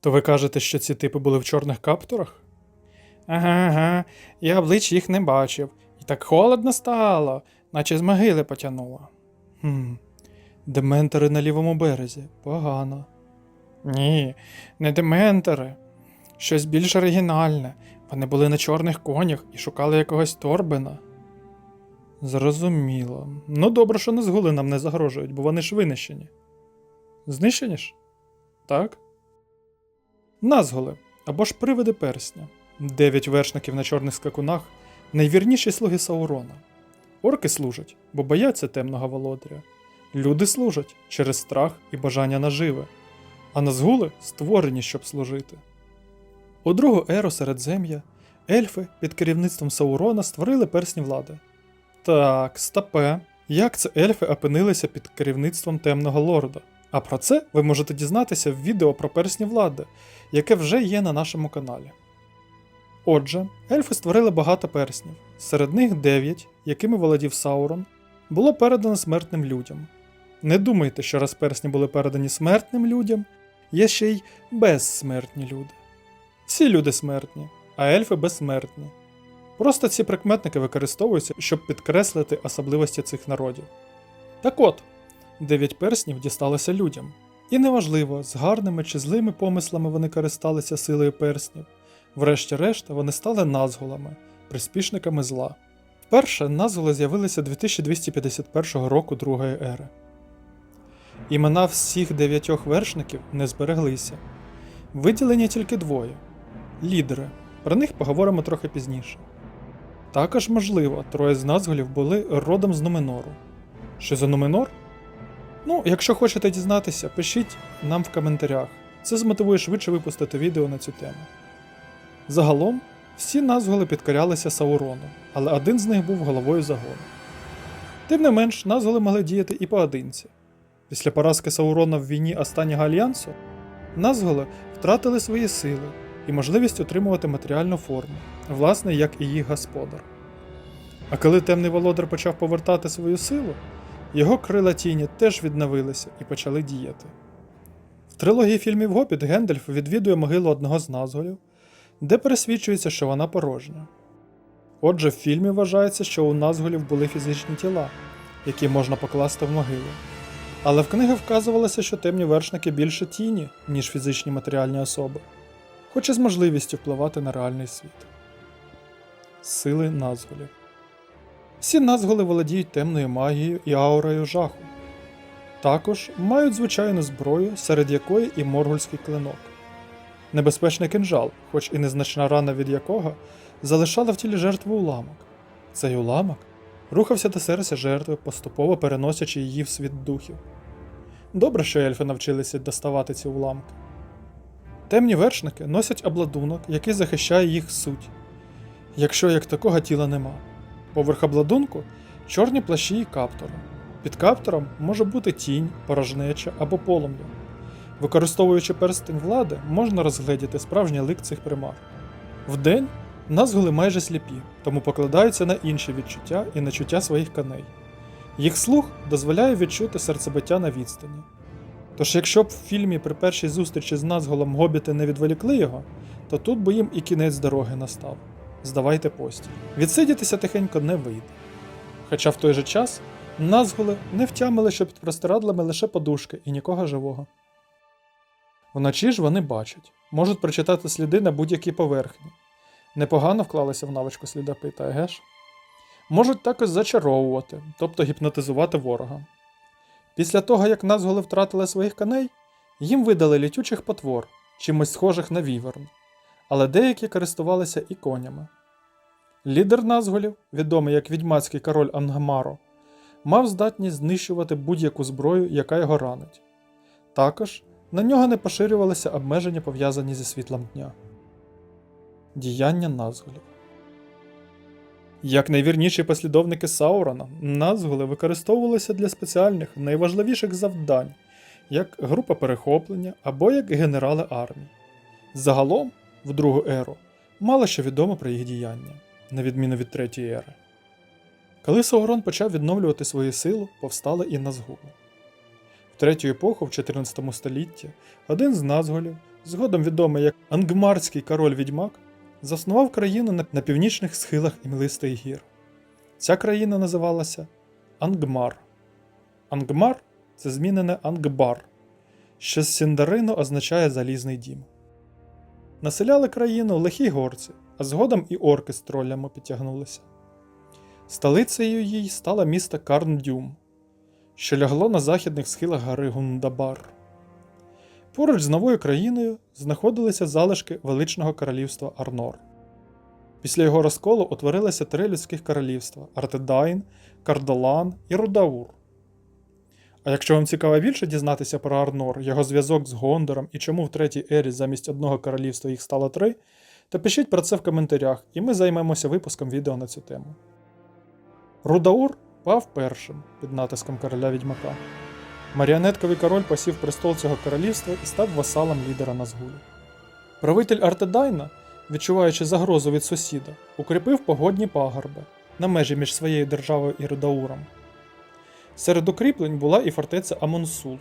То ви кажете, що ці типи були в чорних каптурах? Ага, ага, я облич їх не бачив, і так холодно стало, наче з могили потягнуло. Хм, дементори на лівому березі. Погано. Ні, не дементори. Щось більш оригінальне. Вони були на чорних конях і шукали якогось торбина. Зрозуміло. Ну добре, що не згули нам не загрожують, бо вони ж винищені. Знищені ж? Так? Назголи або ж привиди персня. Дев'ять вершників на чорних скакунах найвірніші слуги Саурона. Орки служать, бо бояться темного володаря. Люди служать через страх і бажання наживи, а назгули створені, щоб служити. У другу еру середзем'я ельфи під керівництвом Саурона створили персні влади. Так, стопе. Як це ельфи опинилися під керівництвом темного лорда? А про це ви можете дізнатися в відео про персні влади, яке вже є на нашому каналі. Отже, ельфи створили багато перснів, серед них 9, якими володів Саурон, було передано смертним людям. Не думайте, що раз персні були передані смертним людям, є ще й безсмертні люди. Всі люди смертні, а ельфи безсмертні. Просто ці прикметники використовуються, щоб підкреслити особливості цих народів. Так от, дев'ять перснів дісталося людям. І неважливо, з гарними чи злими помислами вони користалися силою перснів. Врешті-решт, вони стали назгулами, приспішниками зла. Вперше назгули з'явилися 2251 року Другої ери. Імена всіх дев'ятьох вершників не збереглися. Виділені тільки двоє лідери. Про них поговоримо трохи пізніше. Також, можливо, троє з назгулів були родом з Нуменору. Що за Нуменор? Ну, якщо хочете дізнатися, пишіть нам в коментарях. Це змотивує швидше випустити відео на цю тему. Загалом, всі назгули підкорялися Саурону, але один з них був головою загону. Тим не менш, назгули могли діяти і поодинці. Після поразки Саурона в війні останнього альянсу, назгули втратили свої сили і можливість отримувати матеріальну форму, власне, як і їх господар. А коли темний володар почав повертати свою силу, його крила тіні теж відновилися і почали діяти. В трилогії фільмів Гопіт Гендальф відвідує могилу одного з назголів, де пересвідчується, що вона порожня. Отже, в фільмі вважається, що у назголів були фізичні тіла, які можна покласти в могилу. Але в книги вказувалося, що темні вершники більше тіні, ніж фізичні матеріальні особи, хоч і з можливістю впливати на реальний світ. Сили назголів. Всі назголи володіють темною магією і аурою жаху. Також мають звичайну зброю, серед якої і моргульський клинок. Небезпечний кинжал, хоч і незначна рана від якого залишала в тілі жертви уламок. Цей уламок рухався до серця жертви, поступово переносячи її в світ духів. Добре, що ельфи навчилися доставати ці уламки. Темні вершники носять обладунок, який захищає їх суть, якщо як такого тіла нема. Поверх обладунку чорні плащі і каптори. Під каптором може бути тінь, порожнеча або полум'я. Використовуючи перстень влади, можна розгледіти справжній лик цих примар. Вдень назгули майже сліпі, тому покладаються на інші відчуття і на чуття своїх коней. Їх слух дозволяє відчути серцебиття на відстані. Тож, якщо б в фільмі при першій зустрічі з назголом гобіти не відволікли його, то тут би їм і кінець дороги настав. Здавайте постіль. Відсидітися тихенько не вийде. Хоча в той же час назгули не втямили, що під простирадлами лише подушки і нікого живого. Вночі ж вони бачать, можуть прочитати сліди на будь-якій поверхні. Непогано вклалися в навичку слідопита, еге ж? Можуть також зачаровувати, тобто гіпнотизувати ворога. Після того, як назголи втратили своїх коней, їм видали літючих потвор, чимось схожих на віверн, але деякі користувалися і конями. Лідер назголів, відомий як відьмацький король Ангмаро, мав здатність знищувати будь-яку зброю, яка його ранить. Також на нього не поширювалися обмеження, пов'язані зі світлом дня. Діяння назголів. Як найвірніші послідовники Саурона, назгули використовувалися для спеціальних найважливіших завдань, як група перехоплення або як генерали армії. Загалом, в другу еру, мало що відомо про їх діяння, на відміну від третьої ери. Коли Саурон почав відновлювати свою силу, повстали і назгули. В третю епоху, в 14 столітті, один з назголів, згодом відомий як Ангмарський король-відьмак, заснував країну на північних схилах імлистих гір. Ця країна називалася Ангмар. Ангмар це змінене Ангбар, що з Сіндарину означає залізний дім. Населяли країну лихі горці, а згодом і орки з троллями підтягнулися. Столицею їй стало місто Карндюм, що лягло на західних схилах гори Гундабар. Поруч з новою країною знаходилися залишки величного королівства Арнор. Після його розколу утворилися три людських королівства Артедайн, Кардалан і Рудаур. А якщо вам цікаво більше дізнатися про Арнор, його зв'язок з Гондором і чому в третій ері замість одного королівства їх стало три, то пишіть про це в коментарях, і ми займемося випуском відео на цю тему. Рудаур пав першим під натиском короля відьмака. Маріонетковий король посів престол цього королівства і став васалом лідера Назгулі. Правитель Артедайна, відчуваючи загрозу від сусіда, укріпив погодні пагорби на межі між своєю державою і Рудауром. Серед укріплень була і фортеця Амонсул,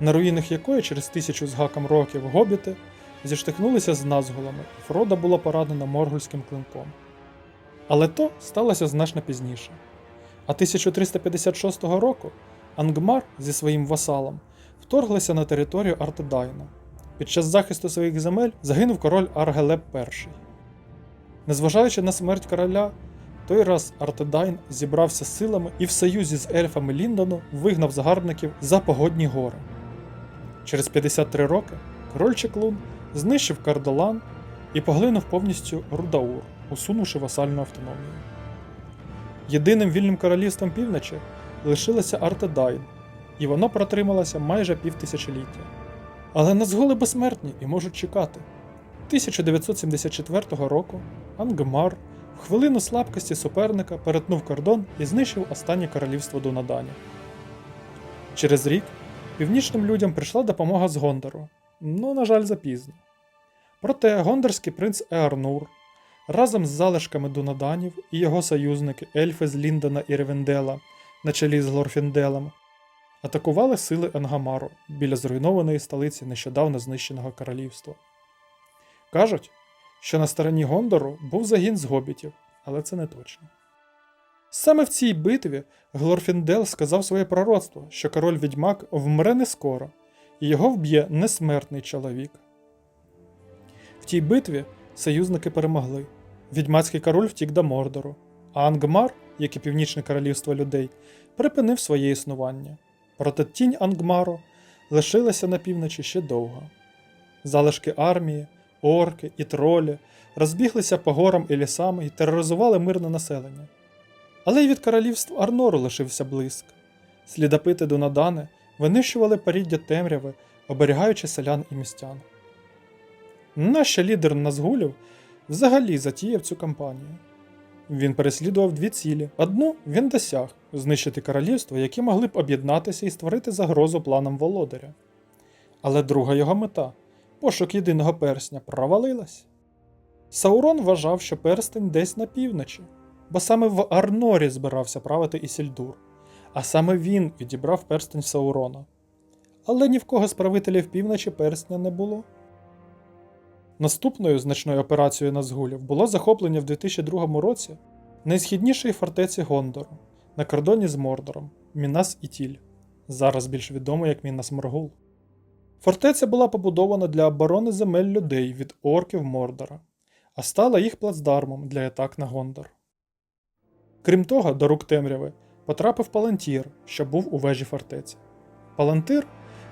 на руїнах якої через тисячу з гаком років гобіти зіштовхнулися з назгулами, і Фрода була поранена моргульським клинком. Але то сталося значно пізніше. А 1356 року Ангмар зі своїм васалом вторглися на територію Артедайна. Під час захисту своїх земель загинув король Аргелеп І. Незважаючи на смерть короля, той раз Артедайн зібрався силами і в союзі з ельфами Ліндону вигнав загарбників за погодні гори. Через 53 роки король Чеклун знищив Кардалан і поглинув повністю Рудаур, усунувши васальну автономію. Єдиним вільним королівством півночі лишилося Артедайн, і воно протрималося майже півтисячоліття. Але Назгули безсмертні і можуть чекати. 1974 року Ангмар хвилину слабкості суперника перетнув кордон і знищив останнє королівство Дунадані. Через рік північним людям прийшла допомога з Гондору, ну, на жаль, запізно. Проте гондорський принц Еарнур разом з залишками Дунаданів і його союзники ельфи з Ліндона і Ревендела на чолі з Глорфінделем атакували сили Енгамару біля зруйнованої столиці нещодавно знищеного королівства. Кажуть, що на стороні Гондору був загін з гобітів, але це не точно. Саме в цій битві Глорфіндел сказав своє пророцтво, що король відьмак вмре не скоро, і його вб'є несмертний чоловік. В тій битві союзники перемогли. Відьмацький король втік до Мордору, а Ангмар, як і північне королівство людей, припинив своє існування. Проте тінь Ангмару лишилася на півночі ще довго. Залишки армії, орки і тролі розбіглися по горам і лісам і тероризували мирне населення. Але й від королівств Арнору лишився блиск. Слідопити Дунадани винищували паріддя темряви, оберігаючи селян і містян. Наш лідер Назгулів взагалі затіяв цю кампанію. Він переслідував дві цілі. Одну він досяг знищити королівства, які могли б об'єднатися і створити загрозу планам володаря. Але друга його мета пошук єдиного персня провалилась. Саурон вважав, що перстень десь на півночі, бо саме в Арнорі збирався правити Ісільдур, а саме він відібрав перстень Саурона. Але ні в кого з правителів півночі перстня не було. Наступною значною операцією Назгулів було захоплення в 2002 році найсхіднішої фортеці Гондору на кордоні з Мордором Мінас Ітіль, зараз більш відомо як Мінас Моргул. Фортеця була побудована для оборони земель людей від орків Мордора, а стала їх плацдармом для атак на Гондор. Крім того, до рук темряви потрапив Палантір, що був у вежі фортеці. Палантир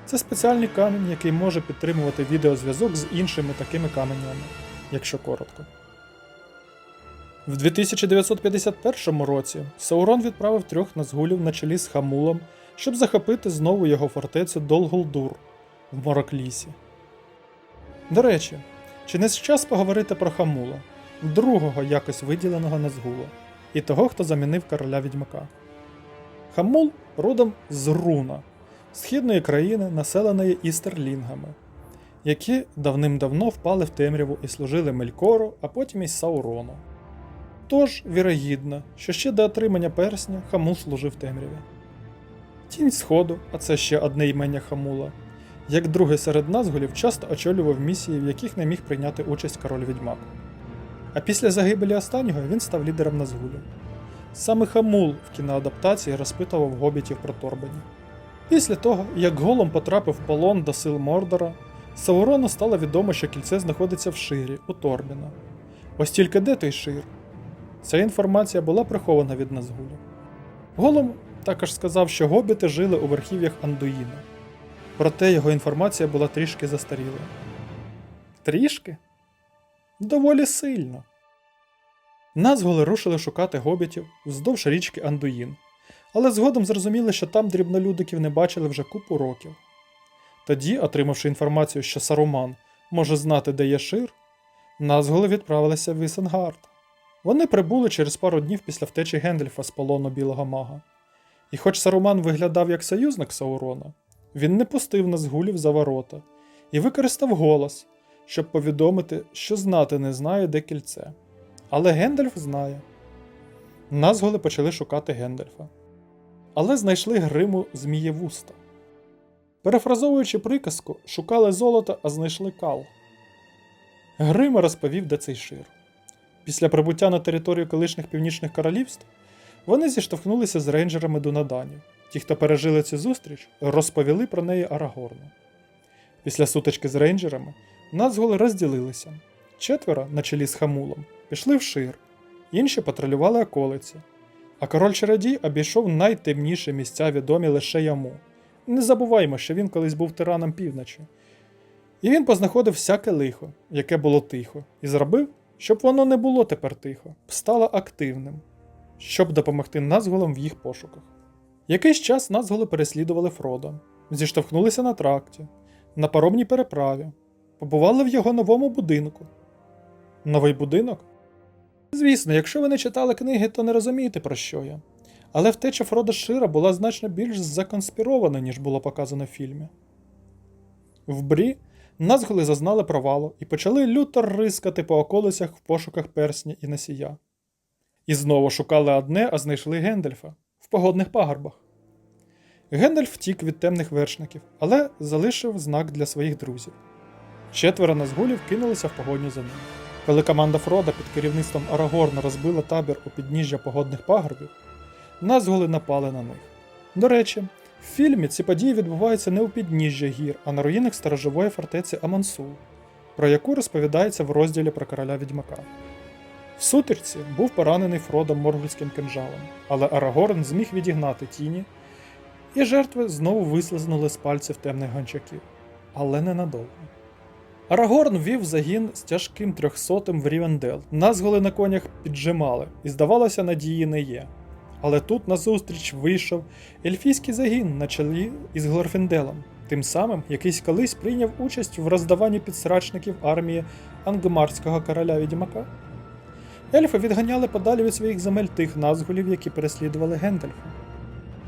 це спеціальний камінь, який може підтримувати відеозв'язок з іншими такими каменями, якщо коротко. В 2951 році Саурон відправив трьох назгулів на чолі з Хамулом, щоб захопити знову його фортецю Долгулдур в Мороклісі. До речі, чи не час поговорити про Хамула, другого якось виділеного Назгула, і того, хто замінив короля відьмака. Хамул родом з Руна, східної країни, населеної істерлінгами, які давним-давно впали в темряву і служили Мелькору, а потім і Саурону. Тож, вірогідно, що ще до отримання персня Хамул служив темряві. Тінь Сходу, а це ще одне імення Хамула, як другий серед назгулів часто очолював місії, в яких не міг прийняти участь король відьмак. А після загибелі останнього він став лідером Назгулів. Саме Хамул в кіноадаптації розпитував гобітів про Торбані. Після того, як Голом потрапив в полон до сил Мордора, Саурону стало відомо, що кільце знаходиться в Ширі, у Торбіна. Ось тільки де той Шир? Ця інформація була прихована від Назгулів. Голом також сказав, що гобіти жили у верхів'ях Андуїна. Проте його інформація була трішки застаріла. Трішки? Доволі сильно. Назгули рушили шукати гобітів вздовж річки Андуїн, але згодом зрозуміли, що там дрібнолюдиків не бачили вже купу років. Тоді, отримавши інформацію, що Саруман може знати, де є шир, Назгули відправилися в Ісенгард. Вони прибули через пару днів після втечі Гендельфа з полону білого мага. І хоч Саруман виглядав як союзник Саурона, він не пустив Назгулів за ворота і використав голос, щоб повідомити, що знати не знає, де кільце. Але Гендальф знає. Назгули почали шукати Гендальфа. Але знайшли гриму Змієвуста. Перефразовуючи приказку, шукали золото, а знайшли кал. Грима розповів, де цей шир. Після прибуття на територію колишніх північних королівств вони зіштовхнулися з рейнджерами Дунаданів. Ті, хто пережили цю зустріч, розповіли про неї Арагорну. Після сутички з рейнджерами Назгули розділилися. Четверо, на чолі з Хамулом, пішли в шир, інші патрулювали околиці. А король Чародій обійшов найтемніші місця, відомі лише йому. Не забуваймо, що він колись був тираном півночі. І він познаходив всяке лихо, яке було тихо, і зробив, щоб воно не було тепер тихо, стало активним, щоб допомогти Назгулам в їх пошуках. Якийсь час Назгули переслідували Фродо, зіштовхнулися на тракті, на паромній переправі, побували в його новому будинку. Новий будинок? Звісно, якщо ви не читали книги, то не розумієте, про що я. Але втеча Фрода Шира була значно більш законспірована, ніж було показано в фільмі. В Брі Назгули зазнали провалу і почали люто рискати по околицях в пошуках персня і носія. І знову шукали одне, а знайшли Гендальфа в погодних пагорбах. Гендальф втік від темних вершників, але залишив знак для своїх друзів. Четверо назгулів кинулися в погоню за ним. Коли команда Фрода під керівництвом Арагорна розбила табір у підніжжя погодних пагорбів, назгули напали на них. До речі, в фільмі ці події відбуваються не у підніжжя гір, а на руїнах сторожової фортеці Амансул, про яку розповідається в розділі про короля відьмака. В сутичці був поранений Фродом моргульським кинжалом, але Арагорн зміг відігнати тіні, і жертви знову вислизнули з пальців темних гончаків, але ненадовго. Арагорн вів загін з тяжким трьохсотим в Рівендел. Назгули на конях піджимали, і здавалося, надії не є. Але тут назустріч вийшов ельфійський загін на чолі із Глорфінделом, тим самим, якийсь колись прийняв участь в роздаванні підсрачників армії ангмарського короля відьмака. Ельфи відганяли подалі від своїх земель тих назгулів, які переслідували Гендальфа,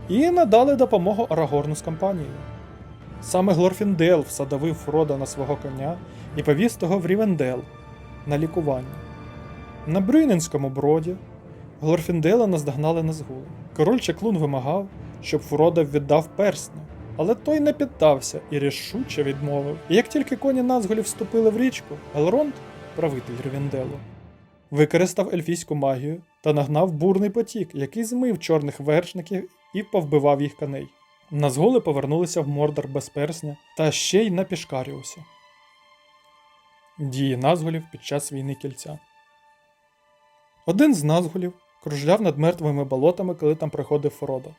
і надали допомогу Арагорну з компанією. Саме Глорфіндел всадовив Фрода на свого коня і повіз того в Рівендел на лікування. На Брюйненському броді Глорфіндела наздогнали Назгули. Король Чаклун вимагав, щоб Фрода віддав персня, але той не піддався і рішуче відмовив. І як тільки коні Назгулів вступили в річку, Елронд, правитель Рівенделу, використав ельфійську магію та нагнав бурний потік, який змив чорних вершників і повбивав їх коней. Назгули повернулися в Мордор без персня та ще й на Пішкаріусі. Дії Назгулів під час війни кільця. Один з Назгулів кружляв над мертвими болотами, коли там приходив Фродо.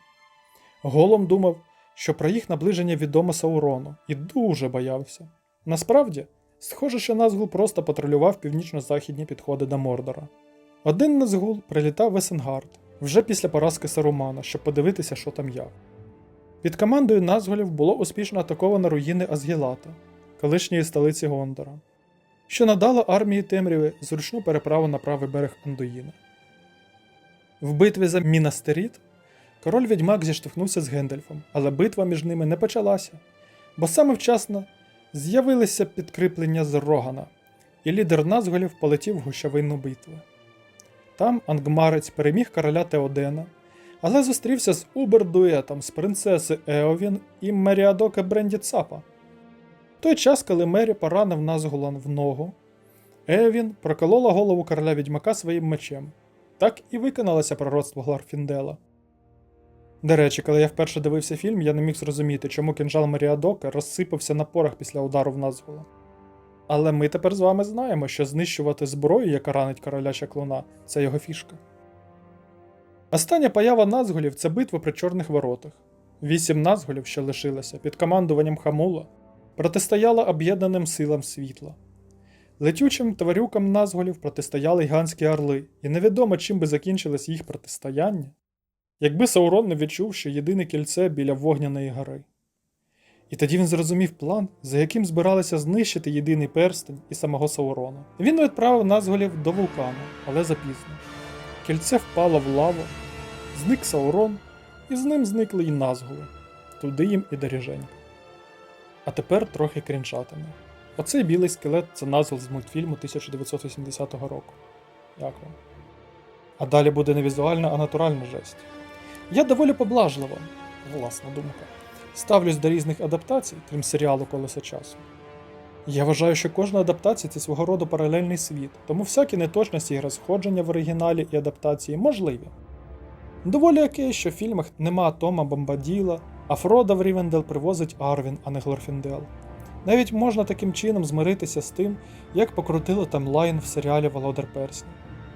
Голом думав, що про їх наближення відомо Саурону, і дуже боявся. Насправді, схоже, що Назгул просто патрулював північно-західні підходи до Мордора. Один Назгул прилітав в Есенгард вже після поразки Сарумана, щоб подивитися, що там як. Під командою Назгулів було успішно атаковано руїни Азгілата, колишньої столиці Гондора, що надало армії Темряви зручну переправу на правий берег Андуїна. В битві за Мінастеріт король відьмак зіштовхнувся з Гендальфом, але битва між ними не почалася, бо саме вчасно з'явилися підкріплення з Рогана, і лідер Назгулів полетів в гущавину битви. Там Ангмарець переміг короля Теодена, але зустрівся з убер-дуетом з принцеси Еовін і Меріадока Бренді Цапа. Той час, коли Мері поранив Назгула в ногу, Еовін проколола голову короля відьмака своїм мечем. Так і виконалося пророцтво Гларфіндела. До речі, коли я вперше дивився фільм, я не міг зрозуміти, чому кінжал Маріадока розсипався на порох після удару в Назгула. Але ми тепер з вами знаємо, що знищувати зброю, яка ранить короля чаклуна, це його фішка. Остання поява Назгулів це битва при Чорних воротах. Вісім Назгулів, що лишилося, під командуванням Хамула, протистояла об'єднаним силам світла. Летючим тварюкам Назгулів протистояли гігантські орли, і невідомо, чим би закінчилось їх протистояння, якби Саурон не відчув, що єдине кільце біля вогняної гори. І тоді він зрозумів план, за яким збиралися знищити єдиний перстень і самого Саурона. Він відправив Назгулів до вулкану, але запізно. Кільце впало в лаву, зник Саурон, і з ним зникли й Назгули. Туди їм і доріженька. А тепер трохи крінчатиме. Оцей білий скелет це Назгул з мультфільму 1980 року. Як вам? А далі буде не візуальна, а натуральна жесть. Я доволі поблажлива, власна думка. Ставлюсь до різних адаптацій, крім серіалу Колесо часу. Я вважаю, що кожна адаптація це свого роду паралельний світ, тому всякі неточності і розходження в оригіналі і адаптації можливі. Доволі окей, що в фільмах нема Тома Бомбаділа, а Фрода в Рівендел привозить Арвін, а не Глорфіндел. Навіть можна таким чином змиритися з тим, як покрутили таймлайн в серіалі Володар Персні.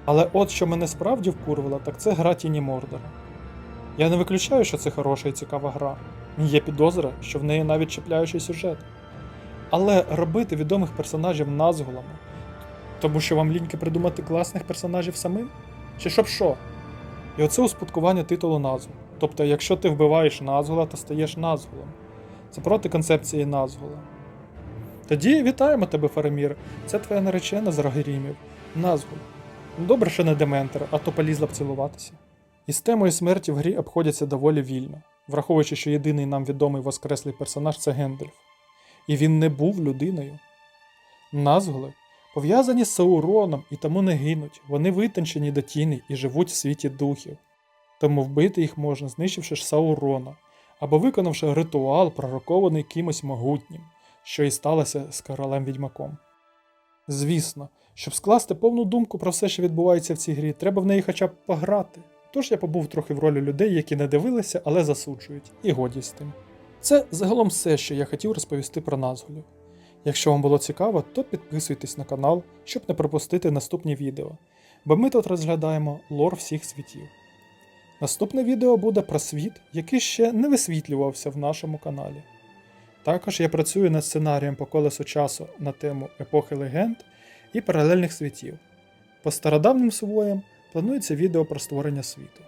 Але от що мене справді вкурвало, так це гра Тіні Мордора. Я не виключаю, що це хороша і цікава гра. Є підозра, що в неї навіть чіпляючий сюжет. Але робити відомих персонажів назгулами, тому що вам ліньки придумати класних персонажів самим? Чи щоб що? І оце успадкування титулу назву. Тобто, якщо ти вбиваєш назгула, то стаєш назгулом. Це проти концепції назгула. Тоді вітаємо тебе, Фарамір. Це твоя наречена з Рогерімів. Назгул. Добре, що не Дементер, а то полізла б цілуватися. І з темою смерті в грі обходяться доволі вільно, враховуючи, що єдиний нам відомий воскреслий персонаж це Гендальф. І він не був людиною. Назгули пов'язані з Сауроном і тому не гинуть, вони витончені до тіней і живуть в світі духів. Тому вбити їх можна, знищивши Саурона, або виконавши ритуал, пророкований кимось могутнім, що і сталося з королем відьмаком. Звісно, щоб скласти повну думку про все, що відбувається в цій грі, треба в неї хоча б пограти. Тож я побув трохи в ролі людей, які не дивилися, але засуджують, і годі з тим. Це загалом все, що я хотів розповісти про Назгулів. Якщо вам було цікаво, то підписуйтесь на канал, щоб не пропустити наступні відео, бо ми тут розглядаємо лор всіх світів. Наступне відео буде про світ, який ще не висвітлювався в нашому каналі. Також я працюю над сценарієм по колесу часу на тему епохи легенд і паралельних світів. По стародавнім своям планується відео про створення світу.